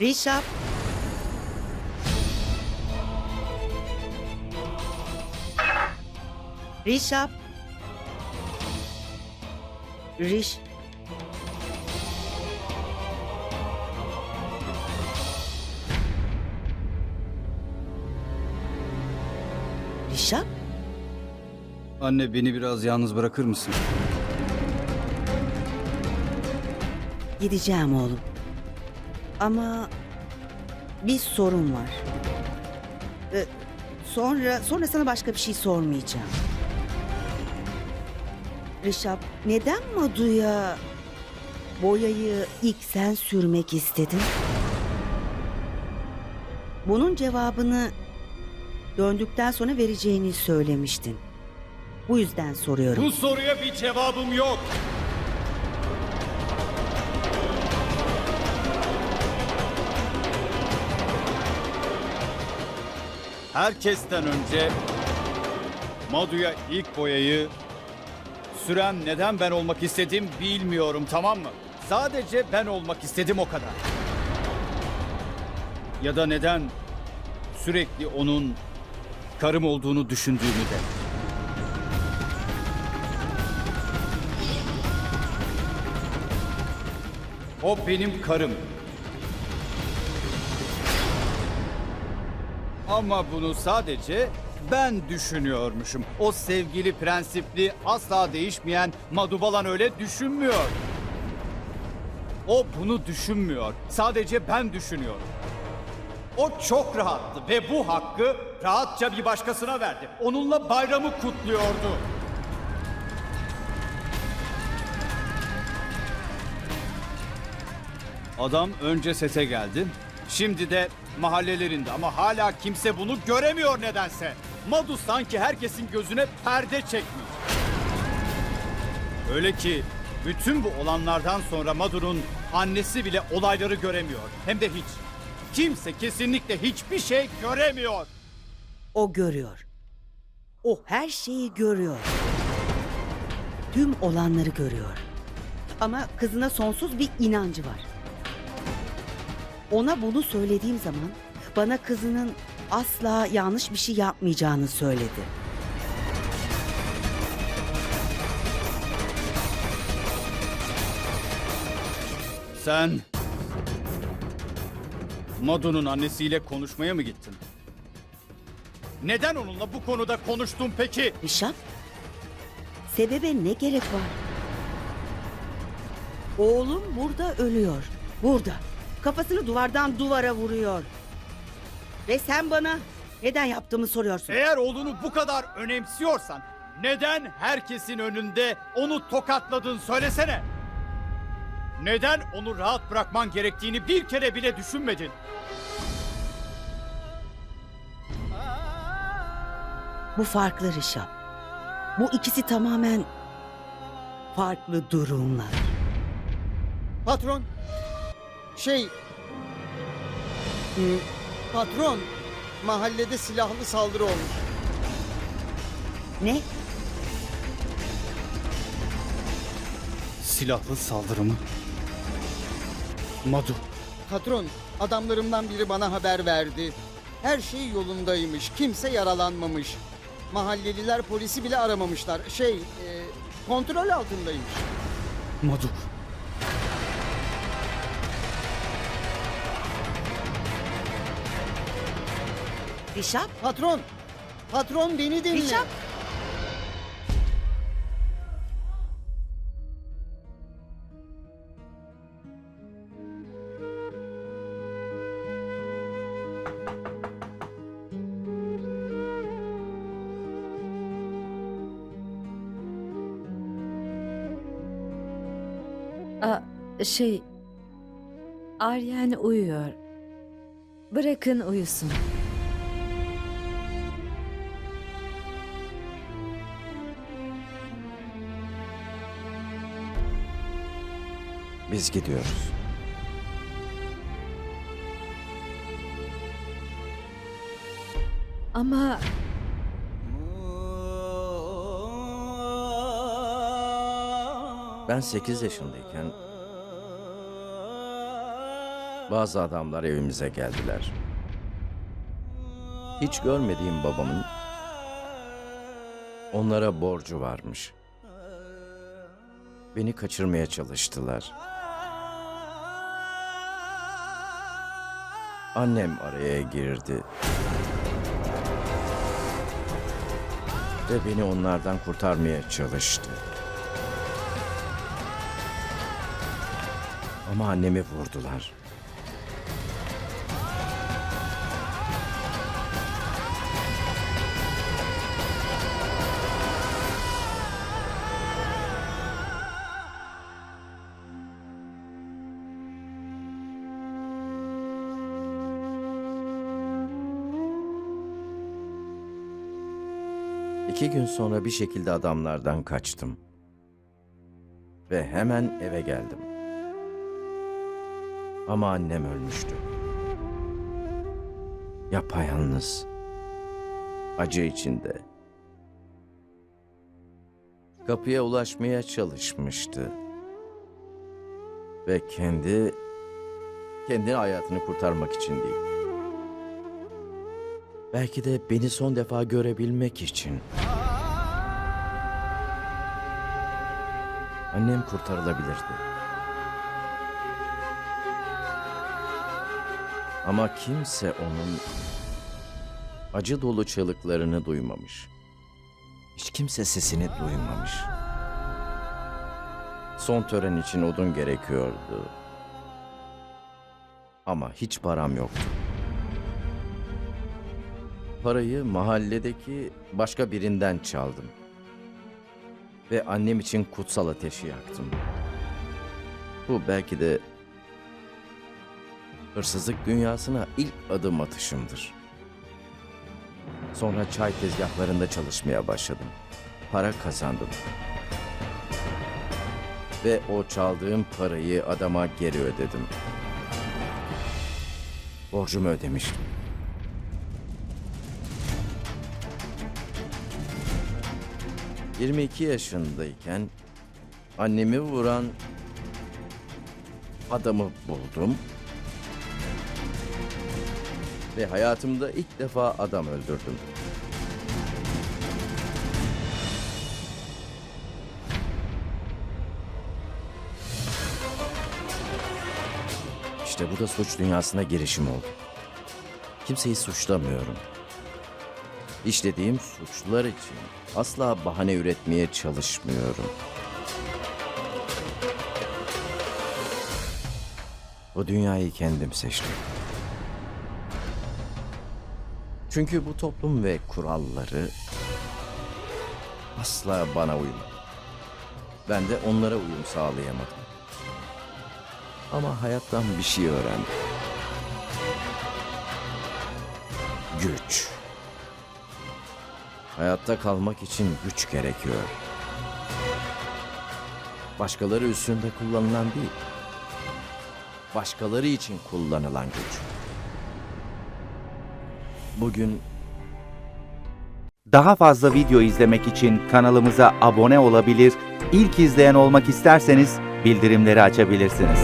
Rişap. Rişap. Riş. Rişap? Anne beni biraz yalnız bırakır mısın? Gideceğim oğlum. Ama bir sorun var. Ee, sonra sonra sana başka bir şey sormayacağım. Rişap, neden Madu'ya boyayı ilk sen sürmek istedin? Bunun cevabını döndükten sonra vereceğini söylemiştin. Bu yüzden soruyorum. Bu soruya bir cevabım yok. Herkesten önce Madu'ya ilk boyayı süren neden ben olmak istedim bilmiyorum tamam mı? Sadece ben olmak istedim o kadar. Ya da neden sürekli onun karım olduğunu düşündüğümü de. O benim karım. Ama bunu sadece ben düşünüyormuşum. O sevgili prensipli, asla değişmeyen Madubalan öyle düşünmüyor. O bunu düşünmüyor. Sadece ben düşünüyorum. O çok rahattı ve bu hakkı rahatça bir başkasına verdi. Onunla bayramı kutluyordu. Adam önce sete geldi. Şimdi de mahallelerinde ama hala kimse bunu göremiyor nedense. Madu sanki herkesin gözüne perde çekmiş. Öyle ki bütün bu olanlardan sonra Madu'nun annesi bile olayları göremiyor. Hem de hiç. Kimse kesinlikle hiçbir şey göremiyor. O görüyor. O her şeyi görüyor. Tüm olanları görüyor. Ama kızına sonsuz bir inancı var. Ona bunu söylediğim zaman bana kızının asla yanlış bir şey yapmayacağını söyledi. Sen Madu'nun annesiyle konuşmaya mı gittin? Neden onunla bu konuda konuştun peki? Rişap, sebebe ne gerek var? Oğlum burada ölüyor. Burada. Kafasını duvardan duvara vuruyor. Ve sen bana neden yaptığımı soruyorsun. Eğer oğlunu bu kadar önemsiyorsan neden herkesin önünde onu tokatladın söylesene. Neden onu rahat bırakman gerektiğini bir kere bile düşünmedin? Bu farklı Rişap. Bu ikisi tamamen farklı durumlar. Patron. Şey... hmm, Patron. Mahallede silahlı saldırı olmuş. Ne? Silahlı saldırı mı? Madu. Patron, adamlarımdan biri bana haber verdi. Her şey yolundaymış. Kimse yaralanmamış. Mahalleliler polisi bile aramamışlar. Şey, e, kontrol altındaymış. Madu. Rişap? Patron, patron beni dinle. Aa, şey... Aryen uyuyor. Bırakın uyusun. Biz gidiyoruz. Ama Ben 8 yaşındayken Bazı adamlar evimize geldiler. Hiç görmediğim babamın onlara borcu varmış. Beni kaçırmaya çalıştılar. Annem araya girdi. Ve beni onlardan kurtarmaya çalıştı. Ama annemi vurdular. İki gün sonra bir şekilde adamlardan kaçtım. Ve hemen eve geldim. Ama annem ölmüştü. Yapayalnız. Acı içinde. Kapıya ulaşmaya çalışmıştı. Ve kendi kendi hayatını kurtarmak için değil. Belki de beni son defa görebilmek için. Annem kurtarılabilirdi. Ama kimse onun acı dolu çığlıklarını duymamış. Hiç kimse sesini duymamış. Son tören için odun gerekiyordu. Ama hiç param yoktu. Parayı mahalledeki başka birinden çaldım. Ve annem için kutsal ateşi yaktım. Bu belki de hırsızlık dünyasına ilk adım atışımdır. Sonra çay tezgahlarında çalışmaya başladım. Para kazandım. Ve o çaldığım parayı adama geri ödedim. Borcumu ödemiştim. ...22 yaşındayken... ...annemi vuran... ...adamı buldum... ...ve hayatımda ilk defa adam öldürdüm. İşte bu da suç dünyasına girişim oldu. Kimseyi suçlamıyorum. İşlediğim suçlar için asla bahane üretmeye çalışmıyorum. Bu dünyayı kendim seçtim. Çünkü bu toplum ve kuralları asla bana uymadı. Ben de onlara uyum sağlayamadım. Ama hayattan bir şey öğrendim. Güç. Hayatta kalmak için güç gerekiyor. Başkaları üstünde kullanılan değil. Başkaları için kullanılan güç. Bugün Daha fazla video izlemek için kanalımıza abone olabilir, ilk izleyen olmak isterseniz bildirimleri açabilirsiniz.